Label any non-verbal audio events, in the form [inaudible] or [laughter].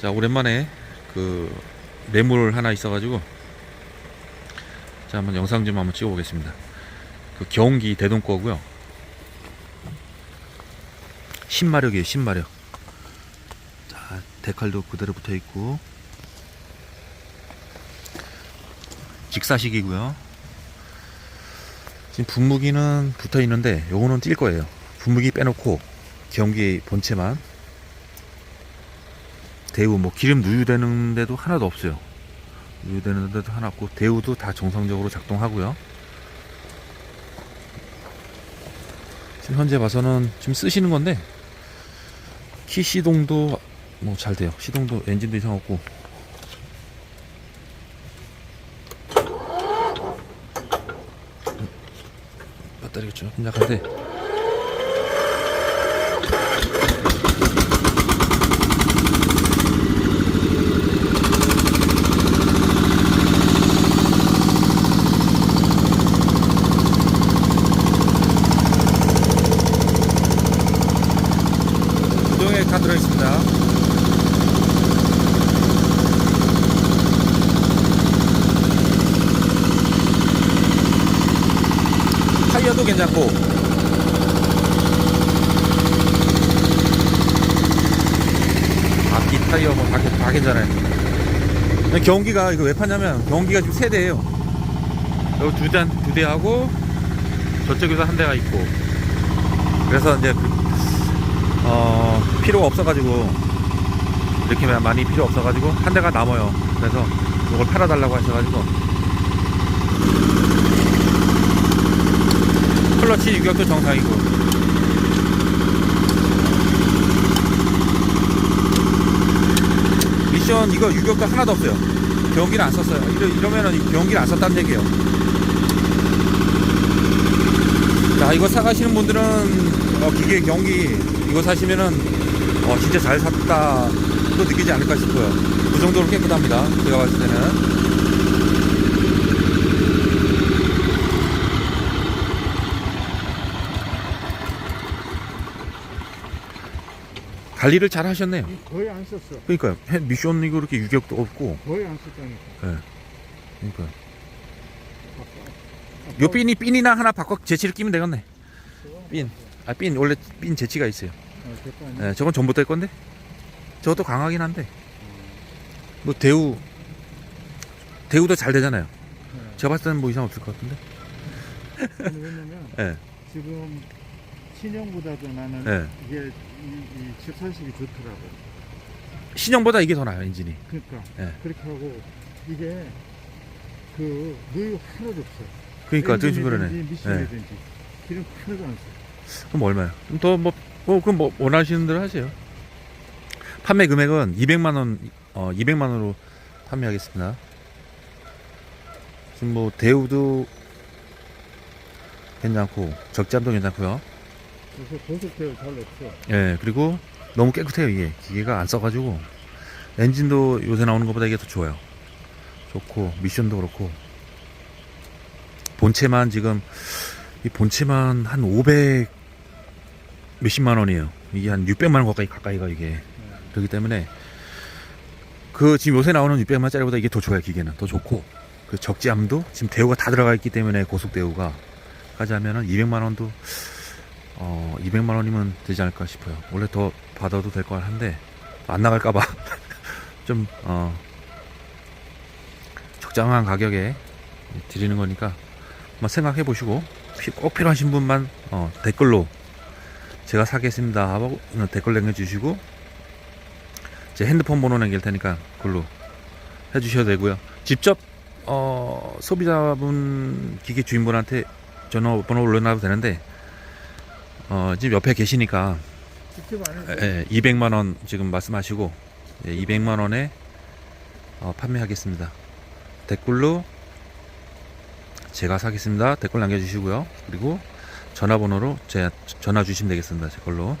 자 오랜만에 그 매물 하나 있어가지고 자 한번 영상 좀 한번 찍어보겠습니다. 그 경기 대동 거고요. 10마력이에요 10마력. 자 데칼도 그대로 붙어 있고 직사식이고요. 지금 분무기는 붙어 있는데 요거는 뛸 거예요. 분무기 빼놓고 경기 본체만 대우 뭐 기름 누유되는 데도 하나도 없어요. 누유되는 데도 하나 없고 대우도 다 정상적으로 작동하고요. 지금 현재 봐서는 지금 쓰시는 건데 키 시동도 뭐 잘 돼요. 시동도 엔진도 이상 없고 배터리가 조금 약한데 다 들어있습니다. 타이어도 괜찮고 앞뒤 타이어 뭐 다 다 괜찮아요. 근데 경기가 이거 왜 파냐면 경기가 지금 세 대예요. 여기 두 대, 두 대하고 저쪽에서 한 대가 있고 그래서 이제 그, 어, 필요가 없어가지고 이렇게 많이 필요 없어가지고 한 대가 남아요. 그래서 이걸 팔아달라고 하셔가지고 클러치 유격도 정상이고 미션 이거 유격도 하나도 없어요. 경기를 안 썼어요. 이러, 이러면은 경기를 안 썼다는 얘기예요. 자 이거 사가시는 분들은 어, 기계 경기 이거 사시면은 어, 진짜 잘 샀다 또 느끼지 않을까 싶어요. 그 정도로 깨끗합니다. 제가 봤을 때는. 관리를 잘 하셨네요. 거의 안 썼어. 그러니까요. 해- 미션 이거 이렇게 유격도 없고. 거의 안 썼다니까. 그러니까. 요 핀이 핀이나 하나 바꿔 재치를 끼면 되겠네. 핀. 아, 핀 원래 핀 재치가 있어요. 예, 저건 전부터 할 건데. 저것도 강하긴 한데. 뭐 대우 대우도 잘 되잖아요. 네. 제가 봤을 때는 뭐 이상 없을 것 같은데. 왜냐면 예. [laughs] 지금 신형보다도 나는 네. 이게 이, 이 집사식이 좋더라고. 신형보다 이게 더 나아요, 엔진이. 그러니까 네. 그렇게 하고 이게 그 누유 하나도 없어. 그러니까. 엔진이든지 예. 미션이든지 기름 하나도 안 써. 그럼 얼마야? 그럼 더 뭐 뭐, 그럼 뭐 원하시는 대로 하세요. 판매 금액은 200만 원, 어 200만 원으로 판매하겠습니다. 지금 뭐 대우도 괜찮고 적잠도 괜찮고요. 그래서 고속대가 잘 없어. 예, 그리고 너무 깨끗해요 이게 기계가 안 써가지고 엔진도 요새 나오는 것보다 이게 더 좋아요. 좋고 미션도 그렇고 본체만 지금 이 본체만 한 500 몇십만 원이에요. 이게 한 600만 원 가까이 가까이가 이게. 그렇기 때문에 그 지금 요새 나오는 600만 원짜리보다 이게 더 좋아요 기계는. 더 좋고. 그 적재함도 지금 대우가 다 들어가 있기 때문에 고속 대우가. 하자면은 200만 원도 어 200만 원이면 되지 않을까 싶어요. 원래 더 받아도 될 것 한데 안 나갈까봐. [laughs] 좀 어, 적당한 가격에 드리는 거니까 한번 생각해 보시고 피- 꼭 필요하신 분만 어, 댓글로 제가 사겠습니다 하고 댓글 남겨주시고 제 핸드폰 번호 남길 테니까 그걸로 해주셔도 되고요. 직접 어, 소비자분 기계 주인분한테 전화번호 올려놔도 되는데 어, 지금 옆에 계시니까 예, 200만 원 지금 말씀하시고 예, 200만 원에 어, 판매하겠습니다. 댓글로 제가 사겠습니다. 댓글 남겨주시고요. 그리고 전화번호로 제 전화 주시면 되겠습니다. 제 걸로.